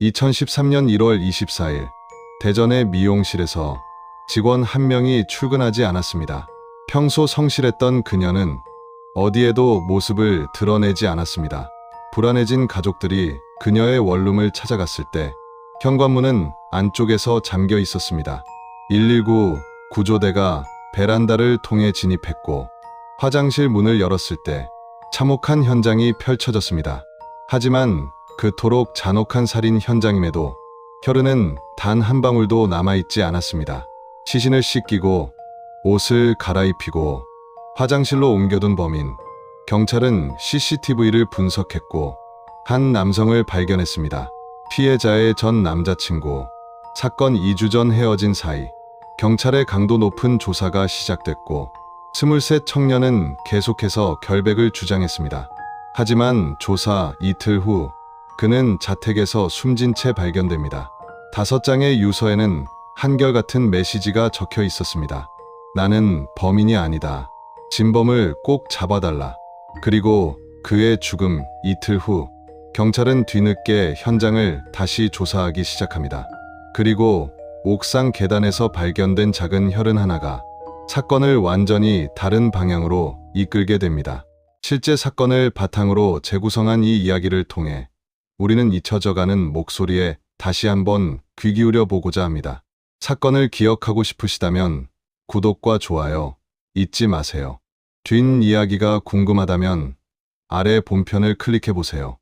2013년 1월 24일 대전의 미용실에서 직원 한 명이 출근하지 않았습니다. 평소 성실했던 그녀는 어디에도 모습을 드러내지 않았습니다. 불안해진 가족들이 그녀의 원룸을 찾아갔을 때 현관문은 안쪽에서 잠겨 있었습니다. 119 구조대가 베란다를 통해 진입했고 화장실 문을 열었을 때 참혹한 현장이 펼쳐졌습니다. 하지만 그토록 잔혹한 살인 현장임에도 혈흔은 단 한 방울도 남아있지 않았습니다. 시신을 씻기고 옷을 갈아입히고 화장실로 옮겨둔 범인. 경찰은 CCTV를 분석했고 한 남성을 발견했습니다. 피해자의 전 남자친구. 사건 2주 전 헤어진 사이. 경찰의 강도 높은 조사가 시작됐고 23 청년은 계속해서 결백을 주장했습니다. 하지만 조사 이틀 후 그는 자택에서 숨진 채 발견됩니다. 다섯 장의 유서에는 한결같은 메시지가 적혀 있었습니다. 나는 범인이 아니다. 진범을 꼭 잡아달라. 그리고 그의 죽음 이틀 후 경찰은 뒤늦게 현장을 다시 조사하기 시작합니다. 그리고 옥상 계단에서 발견된 작은 혈흔 하나가 사건을 완전히 다른 방향으로 이끌게 됩니다. 실제 사건을 바탕으로 재구성한 이 이야기를 통해 우리는 잊혀져가는 목소리에 다시 한번 귀 기울여 보고자 합니다. 사건을 기억하고 싶으시다면 구독과 좋아요 잊지 마세요. 뒷이야기가 궁금하다면 아래 본편을 클릭해 보세요.